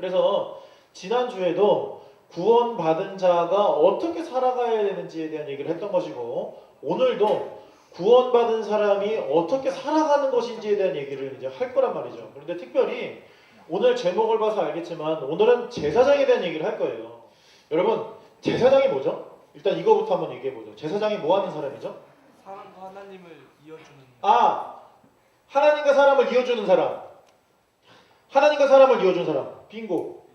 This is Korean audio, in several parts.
그래서 지난주에도 구원받은 자가 어떻게 살아가야 되는지에 대한 얘기를 했던 것이고 오늘도 구원받은 사람이 어떻게 살아가는 것인지에 대한 얘기를 이제 할 거란 말이죠. 그런데 특별히 오늘 제목을 봐서 알겠지만 오늘은 제사장에 대한 얘기를 할 거예요. 여러분 제사장이 뭐죠? 일단 이거부터 한번 얘기해 보죠. 제사장이 뭐 하는 사람이죠? 사람과 하나님을 이어주는 아 하나님과 사람을 이어주는 사람. 하나님과 사람을 이어주는 사람. 빙고.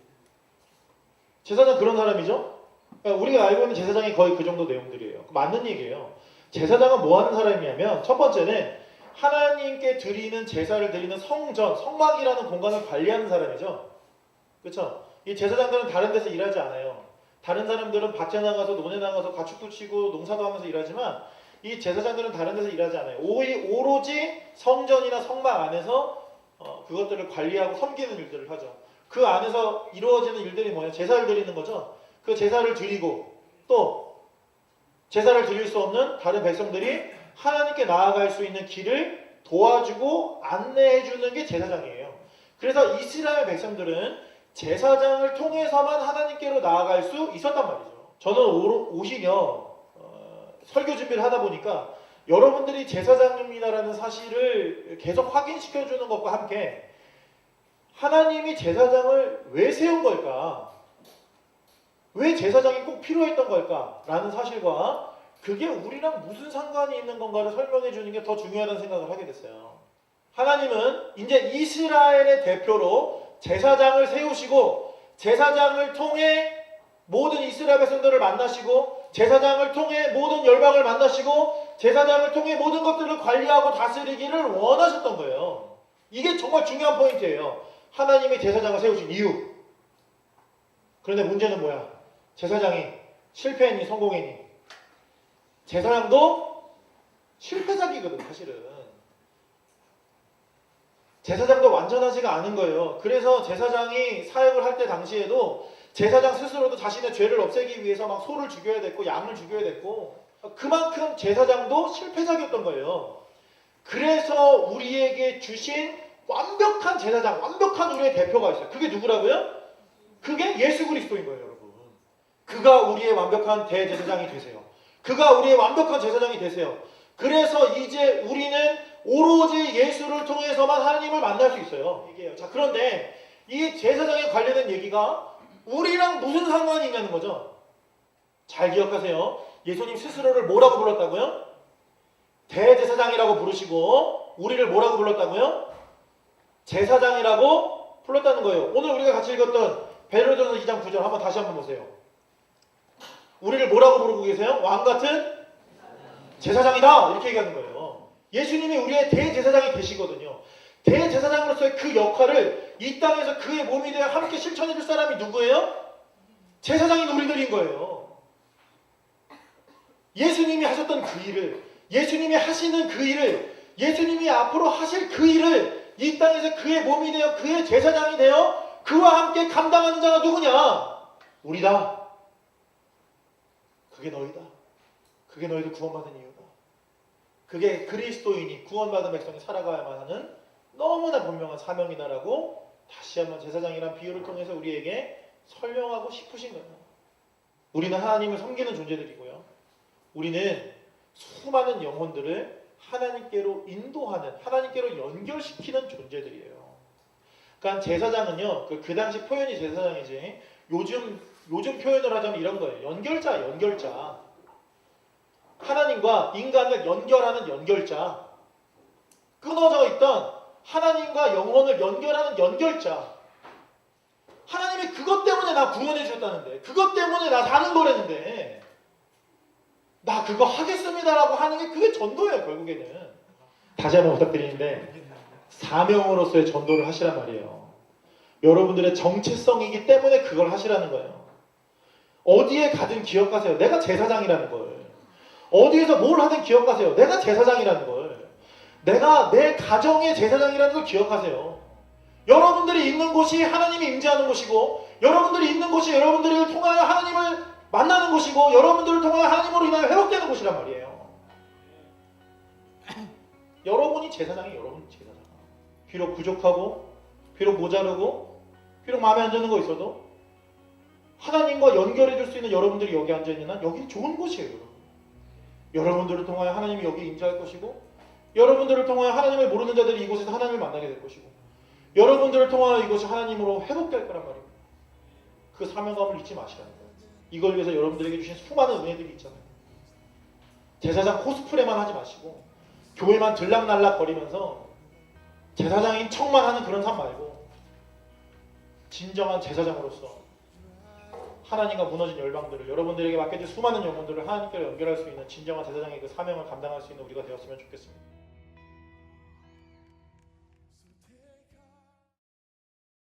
제사장 그런 사람이죠? 그러니까 우리가 알고 있는 제사장이 거의 그 정도 내용들이에요. 맞는 얘기예요. 제사장은 뭐 하는 사람이냐면 첫 번째는 하나님께 드리는 제사를 드리는 성전, 성막이라는 공간을 관리하는 사람이죠. 그렇죠? 이 제사장들은 다른 데서 일하지 않아요. 다른 사람들은 밭에 나가서 논에 나가서 가축도 치고 농사도 하면서 일하지만 이 제사장들은 다른 데서 일하지 않아요. 오로지 성전이나 성막 안에서 어, 그것들을 관리하고 섬기는 일들을 하죠. 그 안에서 이루어지는 일들이 뭐냐? 제사를 드리는 거죠. 그 제사를 드리고 또 제사를 드릴 수 없는 다른 백성들이 하나님께 나아갈 수 있는 길을 도와주고 안내해 주는 게 제사장이에요. 그래서 이스라엘 백성들은 제사장을 통해서만 하나님께로 나아갈 수 있었단 말이죠. 저는 오- 오히려 어, 설교 준비를 하다 보니까 여러분들이 제사장입니다라는 사실을 계속 확인시켜 주는 것과 함께 하나님이 제사장을 왜 세운 걸까? 왜 제사장이 꼭 필요했던 걸까 라는 사실과 그게 우리랑 무슨 상관이 있는 건가를 설명해 주는 게 더 중요하다는 생각을 하게 됐어요. 하나님은 이제 이스라엘의 대표로 제사장을 세우시고 제사장을 통해 모든 이스라엘 백성들을 만나시고 제사장을 통해 모든 열방을 만나시고 제사장을 통해 모든 것들을 관리하고 다스리기를 원하셨던 거예요. 이게 정말 중요한 포인트예요. 하나님이 제사장을 세우신 이유. 그런데 문제는 뭐야? 제사장이 실패했니 성공했니? 제사장도 실패작이거든 사실은. 제사장도 완전하지가 않은 거예요. 그래서 제사장이 사역을 할 때 당시에도 제사장 스스로도 자신의 죄를 없애기 위해서 막 소를 죽여야 됐고 양을 죽여야 됐고 그만큼 제사장도 실패작이었던 거예요. 그래서 우리에게 주신 완벽한 제사장, 완벽한 우리의 대표가 있어요. 그게 누구라고요? 그게 예수 그리스도인 거예요, 여러분. 그가 우리의 완벽한 대제사장이 되세요. 그가 우리의 완벽한 제사장이 되세요. 그래서 이제 우리는 오로지 예수를 통해서만 하나님을 만날 수 있어요. 자, 그런데 이 제사장에 관련된 얘기가 우리랑 무슨 상관이 있냐는 거죠. 잘 기억하세요. 예수님 스스로를 뭐라고 불렀다고요? 대제사장이라고 부르시고 우리를 뭐라고 불렀다고요? 제사장이라고 불렀다는 거예요. 오늘 우리가 같이 읽었던 베드로전서 2장 9절 한번 다시 한번 보세요. 우리를 뭐라고 부르고 계세요? 왕 같은 제사장이다 이렇게 얘기하는 거예요. 예수님이 우리의 대제사장이 되시거든요. 대제사장으로서의 그 역할을 이 땅에서 그의 몸이 되어 함께 실천해 줄 사람이 누구예요? 제사장인 우리들인 거예요. 예수님이 하셨던 그 일을 예수님이 하시는 그 일을 예수님이 앞으로 하실 그 일을 이 땅에서 그의 몸이 되어 그의 제사장이 되어 그와 함께 감당하는 자가 누구냐? 우리다. 그게 너희다. 그게 너희들 구원받은 이유다. 그게 그리스도인이 구원받은 백성이 살아가야만 하는 너무나 분명한 사명이다라고 다시 한번 제사장이란 비유를 통해서 우리에게 설명하고 싶으신 거예요. 우리는 하나님을 섬기는 존재들이고요. 우리는 수많은 영혼들을 하나님께로 인도하는, 하나님께로 연결시키는 존재들이에요. 그러니까 제사장은요, 그, 그 당시 표현이 제사장이지, 요즘, 요즘 표현을 하자면 이런 거예요. 연결자, 연결자. 하나님과 인간을 연결하는 연결자. 끊어져 있던 하나님과 영혼을 연결하는 연결자. 하나님이 그것 때문에 나 구원해 주셨다는데, 그것 때문에 나 사는 거라는데, 나 그거 하겠습니다라고 하는 게 그게 전도예요, 결국에는. 다시 한번 부탁드리는데, 사명으로서의 전도를 하시란 말이에요. 여러분들의 정체성이기 때문에 그걸 하시라는 거예요. 어디에 가든 기억하세요. 내가 제사장이라는 걸. 어디에서 뭘 하든 기억하세요. 내가 제사장이라는 걸. 내가 내 가정의 제사장이라는 걸 기억하세요. 여러분들이 있는 곳이 하나님이 임재하는 곳이고, 여러분들이 있는 곳이 여러분들을 통하여 하나님을 만나는 곳이고, 여러분들을 통하여 하나님으로 인하여 회복되는 곳이란 말이에요. 여러분이 제사장이 여러분 제사장. 비록 부족하고, 비록 모자르고, 비록 마음에 안 드는 거 있어도 하나님과 연결해 줄 수 있는 여러분들이 여기 앉아 있는 한 여기 좋은 곳이에요. 여러분. 여러분 들을 통하여 하나님이 여기 임재할 것이고 여러분들을 통하여 하나님을 모르는 자들이 이곳에서 하나님을 만나게 될 것이고 여러분들을 통하여 이곳이 하나님으로 회복될 거란 말입니다. 그 사명감을 잊지 마시라는 거예요. 이걸 위해서 여러분들에게 주신 수많은 은혜들이 있잖아요. 제사장 코스프레만 하지 마시고 교회만 들락날락 거리면서 제사장인 척만 하는 그런 삶 말고 진정한 제사장으로서 하나님과 무너진 열방들을 여러분들에게 맡겨진 수많은 영혼들을 하나님께로 연결할 수 있는 진정한 제사장의 그 사명을 감당할 수 있는 우리가 되었으면 좋겠습니다.